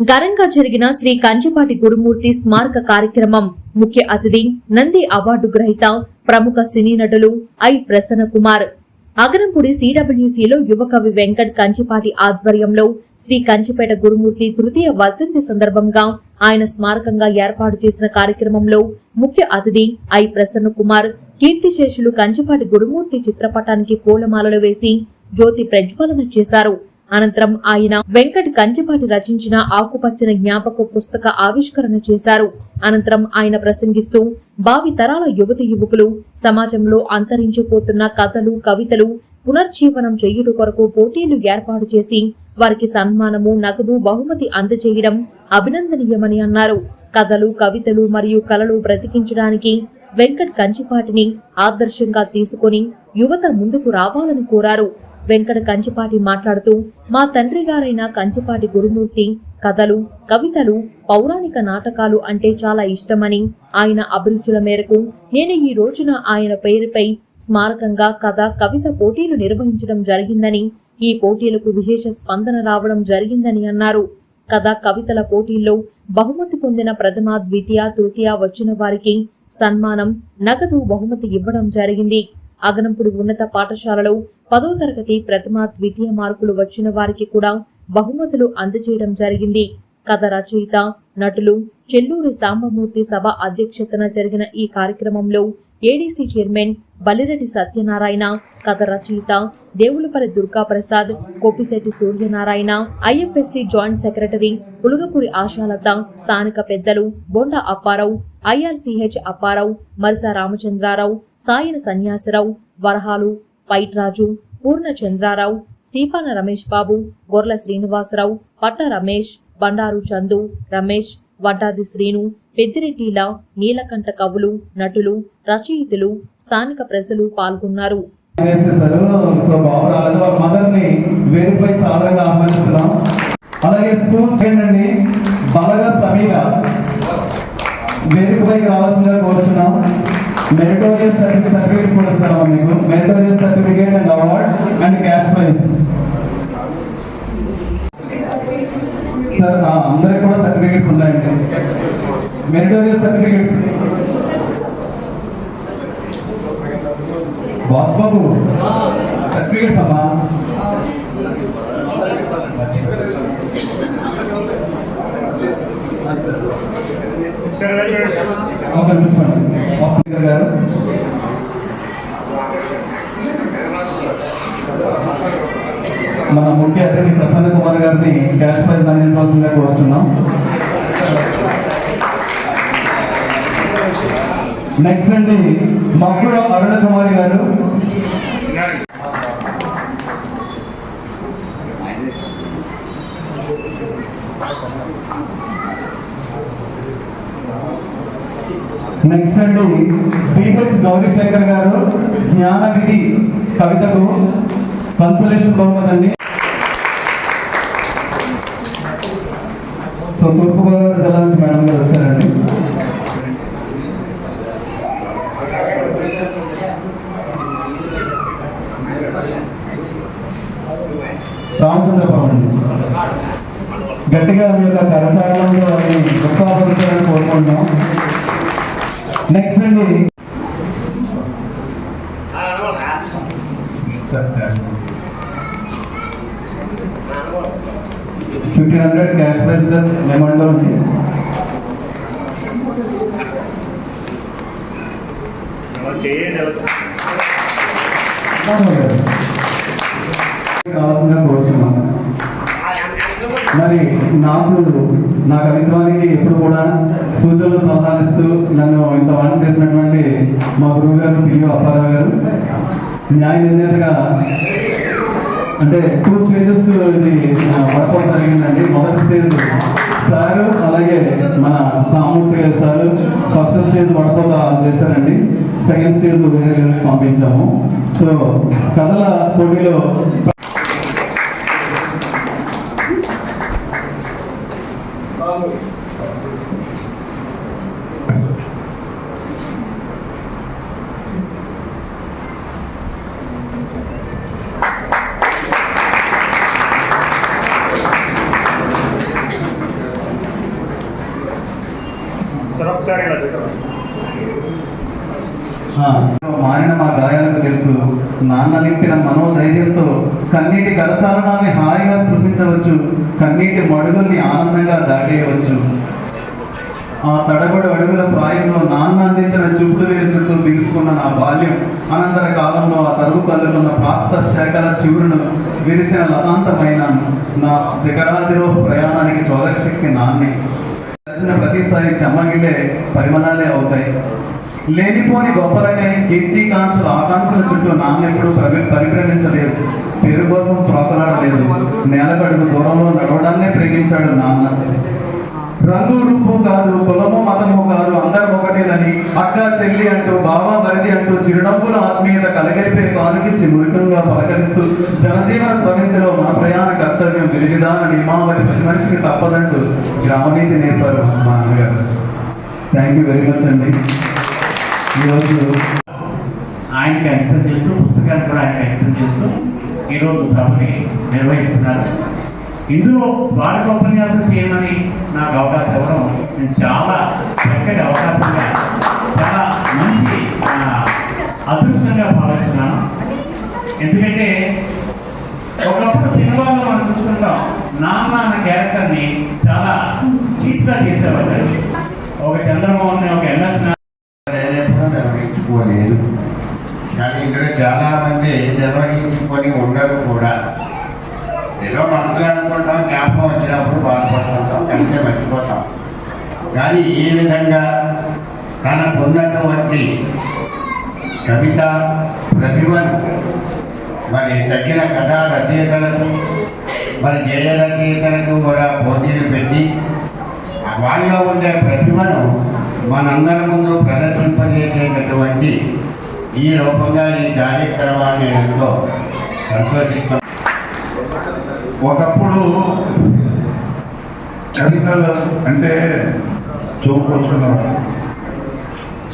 ఘనంగా జరిగిన శ్రీ కంచిపాటి గురుమూర్తి స్మారక కార్యక్రమం ముఖ్య అతిథి నంది అవార్డు గ్రహీత ప్రముఖ సినీ నటులు ఐ ప్రసన్న కుమార్ అగరంపూడి సిడబ్ల్యూసీలో యువకవి వెంకట్ కంచిపాటి ఆధ్వర్యంలో శ్రీ కంచిపేట గురుమూర్తి తృతీయ వర్ధంతి సందర్భంగా ఆయన స్మారకంగా ఏర్పాటు చేసిన కార్యక్రమంలో ముఖ్య అతిథి ఐ ప్రసన్న కుమార్ కీర్తిశేషులు కంచిపాటి గురుమూర్తి చిత్రపటానికి పూలమాలలు వేసి జ్యోతి ప్రజ్వలన చేశారు. అనంతరం ఆయన వెంకట్ కంచిపాటి రచించిన ఆకుపచ్చని జ్ఞాపక పుస్తక ఆవిష్కరణ చేశారు. అనంతరం ఆయన ప్రసంగిస్తూ భావి తరాల యువతి యువకులు సమాజంలో అంతరించిపోతున్న కథలు కవితలు పునర్జీవనం చేయుట కొరకు పోటీలు ఏర్పాటు చేసి వారికి సన్మానము నగదు బహుమతి అందజేయడం అభినందనీయమని అన్నారు. కథలు కవితలు మరియు కళలు బ్రతికించడానికి వెంకట్ కంచిపాటిని ఆదర్శంగా తీసుకొని యువత ముందుకు రావాలని కోరారు. వెంకట కంచిపాటి మాట్లాడుతూ మా తండ్రి గారైన కంచిపాటి గురుమూర్తి కథలు కవితలు పౌరాణిక నాటకాలు అంటే చాలా ఇష్టమని ఆయన అభిరుచుల మేరకు నేను ఈ రోజున ఆయన పేరుపై స్మారకంగా కథ కవిత పోటీలు నిర్వహించడం జరిగిందని ఈ పోటీలకు విశేష స్పందన రావడం జరిగిందని అన్నారు. కథ కవితల పోటీల్లో బహుమతి పొందిన ప్రథమ ద్వితీయ తృతీయ వచ్చిన వారికి సన్మానం నగదు బహుమతి ఇవ్వడం జరిగింది. అగనంపుడి ఉన్నత పాఠశాలలో పదో తరగతి ప్రథమ ద్వితీయ మార్కులు వచ్చిన వారికి కూడా బహుమతులు అందజేయడం జరిగింది. కథ రచయిత నటులు చెల్లూరి సాంబమూర్తి సభ అధ్యక్షతన జరిగిన ఈ కార్యక్రమంలో ఏడీసీ చైర్మన్ బలిరెడ్డి సత్యనారాయణ కథ రచయిత Devulapalli Durgaprasad Kopisetti Suryanarayana IFSC joint secretary Pulugapuri Ashalatha స్థానిక పెద్దలు బొండ అప్పారావు ఐఆర్సీహెచ్ అప్పారావు మరిస రామచంద్రారావు సాయన సన్యాసరావు వరహాలు పైట్రాజు పూర్ణ చంద్రారావు సీపాన రమేష్ బాబు గొర్ల శ్రీనివాసరావు పట్ట రమేష్ బండారు చందు రమేష్ వడ్డాది శ్రీను పెద్దిరెడ్డిల నీలకంఠ కవులు నటులు రచయితలు స్థానిక ప్రజలు పాల్గొన్నారు. అలాగే స్కూల్స్ ఏంటండి బలగా సమీర. వేదికపైకి రావాల్సిందిగా కోరుచున్నాం. మెరిటోరియస్ సర్టిఫికేట్ సర్టిఫికేట్స్ కూడా ఇస్తాం మీకు. Meritorious certificate and award and cash prize sir ఆ, అందరికి కూడా సర్టిఫికేట్స్ ఉన్నాయండి. మెరిటోరియస్ సర్టిఫికేట్స్ బాస్ బాబు సర్టిఫికేట్స్ అమ్మా ఒక నిమిషం. అండి. భాస్కర్ గారు మన ముఖ్య అతిథి ప్రసన్న కుమార్ గారిని క్యాష్ ప్రైజ్ అందించాల్సిందిగా కోరుతున్నాం నెక్స్ట్ అండి మక్కుడు అరుణ కుమారి గారు. నెక్స్ట్ అండి పిహెచ్ గౌరీశంకర్ గారు జ్ఞానవిధి కవితకు కన్సలేషన్ బహుమతి అండి సో తూర్పుగోదావరి జిల్లా నుంచి మేడం గారు వచ్చారండి. రామచంద్రపురం గట్టిగా మీ యొక్క కరచాలంలో వారిని ఉత్సాహపరుస్తారని కోరుకుంటున్నాం నెక్స్ట్ అండి fifteen hundred cash prize plus అమౌంట్లో ఉంది కావాల్సిన కోరుచున్నాం మరి నాకు నా కవిత్వానికి ఎప్పుడు కూడా సూచనలు సలహాలిస్తూ నన్ను ఇంత వాణి చేసినటువంటి మా గురువు గారు పిల్లి అప్పారావు గారు న్యాయ నిర్ణేతగా అంటే టూ స్టేజెస్ ఇది వర్కౌట్ జరిగిందండి. మొదటి స్టేజ్ సార్ అలాగే మన సామూర్తి గారు సార్ ఫస్ట్ స్టేజ్ వడపోత చేశారండి. సెకండ్ స్టేజ్ వేరే వేరే పంపించాము. సో కథల పోటీలో ఒకసారి ఇలా మా గాయాలకు తెలుసు. నాన్న నింపిన మనోధైర్యంతో కన్నీటి కరచారణాన్ని హాయిగా స్పృశించవచ్చు. కన్నీటి మడుగుల్ని ఆనందంగా దాటేయవచ్చు. ఆ తడబడి అడుగుల ప్రాయంలో నాన్న అందించిన చూపుడు వేలు చుట్టూ బిగుసుకున్న నా బాల్యం అనంతర కాలంలో ఆ తరువు కల్లుకున్న ప్రాప్త శాఖల చివురును విరిసిన లతాంతమైన నా శిఖరాదిలో ప్రయాణానికి చోదశక్తి నాన్నే. ప్రతిసారి చెమ్మగిలే పరిమళాలే అవుతాయి. లేనిపోని గొప్పలనే కీర్తి కాంక్షలు ఆకాంక్షల చుట్టూ నాన్నెప్పుడు పరి పరిభ్రమించలేదు పేరు కోసం ప్రోకలాడలేదు నేలకడుగు దూరంలో నడవడాన్నే ప్రేమించాడు నాన్న. రంగు రూపు కాదు కులము మతము కాదు అందరం ఒకటేనని అక్క చెల్లి అంటూ బావ వరిది అంటూ చిరునవ్వుల ఆత్మీయత కలగలిపే కానుకిచ్చి చిమురుకంగా పలకరిస్తూ జనజీవన స్వరింతిలో మన ప్రయాణ కర్తవ్యం విరిగిదాన నియమావళి ప్రతి మనిషికి తప్పదంటూ గ్రామనీతి నేర్పారు మా నాన్నగారు థ్యాంక్ యూ వెరీ మచ్ అండి. ఈరోజు ఆయనకి అంకితం చేస్తూ పుస్తకాన్ని కూడా ఆయనకి అంకితం చేస్తూ ఈరోజు సభని నిర్వహిస్తున్నారు. ఇందులో స్వాగత ఉపన్యాసం చేయమని నాకు అవకాశం ఇవ్వడం నేను చాలా చక్కటి అవకాశంగా చాలా మంచి అదృష్టంగా భావిస్తున్నాను. ఎందుకంటే ఒకప్పుడు సినిమాలో మనం చూస్తుంటాం నాన్న అన్న క్యారెక్టర్ని చాలా చీప్గా చేసేవాళ్ళు. ఒక చంద్రమోహన్ ఒక ఎంఎస్ నిర్వహించుకోలేదు. కానీ ఇందులో చాలా మంది నిర్వహించుకొని ఉండరు కూడా. ఏదో మనసులో అనుకుంటాం జ్ఞాపకం వచ్చినప్పుడు బాధపడుతుంటాం కలిసే మర్చిపోతాం. కానీ ఈ విధంగా తనకున్నటువంటి కవిత ప్రతిభను మరి తగిన కథా రచయితలకు మరి గేయ రచయితలకు కూడా పోటీలు పెట్టి వాళ్ళలో ఉండే ప్రతిభను మనందరి ముందు ప్రదర్శింపజేసేటటువంటి ఈ రూపంగా ఈ కార్యక్రమాన్ని ఎంతో సంతోషిస్తాం ఒకప్పుడు కవితలు అంటే చూపుకొచ్చుకున్నారు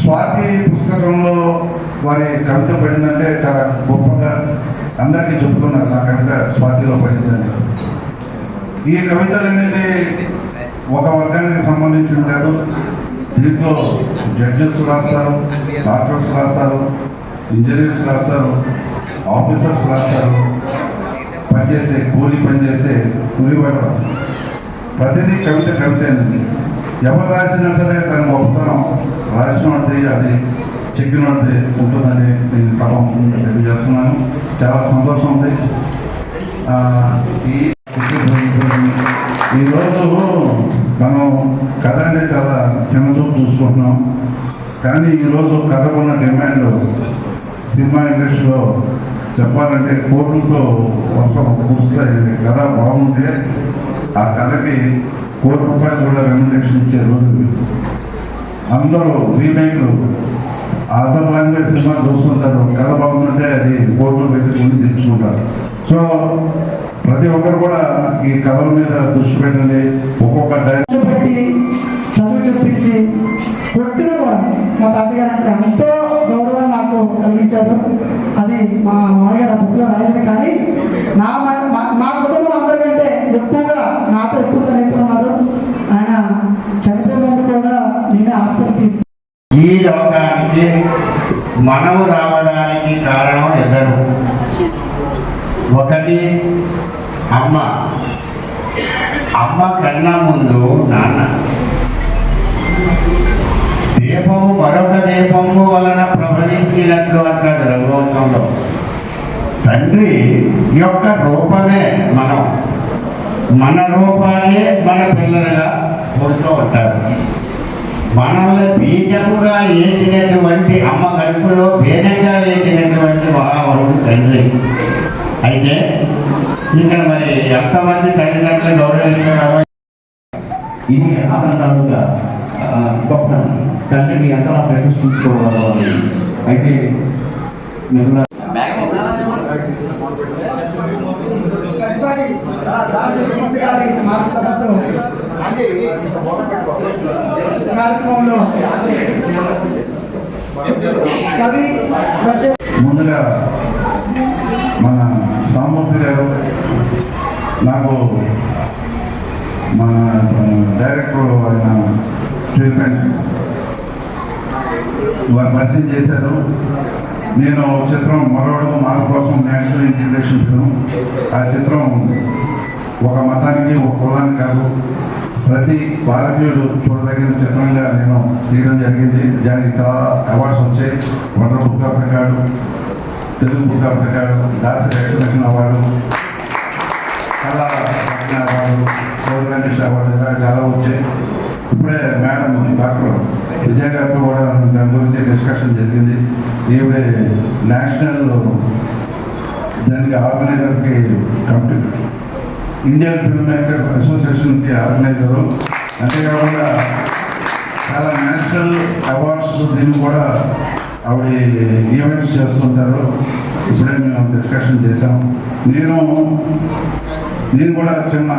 స్వాతి పుస్తకంలో వారి కవిత పడిందంటే చాలా గొప్పగా అందరికీ చెప్తున్నారు నా కవిత స్వాతిలో పడిందని. ఈ కవితలు అనేది ఒక వర్గానికి సంబంధించిన కాదు. దీంట్లో జడ్జెస్ రాస్తారు డాక్టర్స్ రాస్తారు ఇంజనీర్స్ రాస్తారు ఆఫీసర్స్ రాస్తారు. పనిచేసే కూలి పనిచేసే కూలివాడు రాస్తాడు ప్రతిదీ కవిత కవిత అనేది. ఎవరు రాసినా సరే తన గొప్పతనం రాసినది అది చెక్కినది ఉంటుందని నేను సభ తెలియజేస్తున్నాను. చాలా సంతోషం ఉంది. ఈ ఈరోజు మనం కథ అంటే చాలా చిన్న చూపు చూసుకుంటున్నాం. కానీ ఈరోజు కథకున్న డిమాండ్ సినిమా ఇండస్ట్రీలో చెప్పాలంటే కోర్టుతో వర్షం కురుస్తాయి కథ బాగుంటే ఆ కథకి కోటి రూపాయలు కూడా రెమ్యునేషన్ ఇచ్చే రోజు అందరూ రీమేక్ అదర్ లాంగ్వేజ్ సినిమా చూస్తుంటారు. కథ బాగుందంటే అది కోర్టులో పెట్టి కొని తెచ్చుకుంటారు. సో ప్రతి ఒక్కరు కూడా ఈ కథల మీద దృష్టి పెట్టండి. ఒక్కొక్క డైరెక్ట్ పెట్టి చదువు చెప్పించి కొట్టిన కూడా మా తాతగారు అంటే ఎంతో కలిగించారు అది మా మామయ్య బుక్లో రాయలేదు కానీ నా మా- మా కుటుంబం అందరికంటే ఎక్కువగా నాతో ఎక్కువ సన్నిహితులు ఉన్నారు. ఆయన చనిపోయే ముందు కూడా నేనే హాస్పిటల్ తీసుకు ఈ లోకానికి మనము రావడానికి కారణం ఇద్దరు ఒకటి అమ్మ. అమ్మ కన్నా ముందు నాన్న. దీపము మరొక దీపము వలన ప్రవహించినట్లు అంటాడు రఘువంశంలో. తండ్రి యొక్క రూపమే మనం. మన రూపాలే మన పిల్లలుగా పుడుతూ ఉంటారు. మనల్ని బీజముగా వేసినటువంటి అమ్మ కడుపులో బీజంగా వేసినటువంటి మహావరుడు తండ్రి. అయితే ఇక్కడ మరి ఎంతమంది తల్లిదండ్రులు గౌరవించారో ఇది ఆనందాలుగా గొప్ప తండ్రిని ఎంతలా ప్రదర్శించుకోవాలి అయితే మీరు కార్యక్రమంలో ముందుగా మన సామూర్తి గారు నాకు మన డైరెక్టర్ ఆయన ట్రీట్మెంట్ వారు పరిచయం చేశారు. నేను చిత్రం మరొకడు మార్పు కోసం నేషనల్ ఇంటిగ్రేషన్ ఫిల్మ్ ఆ చిత్రం ఒక మతానికి ఒక కులానికి కాదు ప్రతి భారతీయుడు చూడదగిన చిత్రంగా నేను తీయడం జరిగింది. దానికి చాలా అవార్డ్స్ వచ్చాయి. Wonder book of record Telugu book of record దాస రక్షణ అవార్డు చాలా అవార్డు గౌరవ అవార్డు ఇలా చాలా వచ్చాయి. ఇప్పుడే మేడం డాక్టర్ విజయ గారితో కూడా దాని గురించి డిస్కషన్ జరిగింది. ఈవిడే నేషనల్ దానికి ఆర్గనైజర్కి కమిటీ ఇండియన్ ఫిల్మ్ మేకర్ అసోసియేషన్కి ఆర్గనైజరు అంతేకాకుండా చాలా నేషనల్ అవార్డ్స్ దీన్ని కూడా ఆవిడ ఈవెంట్స్ చేస్తుంటారు. ఇప్పుడే మేము డిస్కషన్ చేశాం. నేను నేను కూడా చిన్న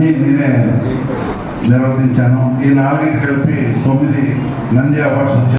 అన్నీ నేనే నిర్వర్తించాను. ఈ నాలుగింటి కలిపి తొమ్మిది నంది అవార్డ్స్ వచ్చాయి.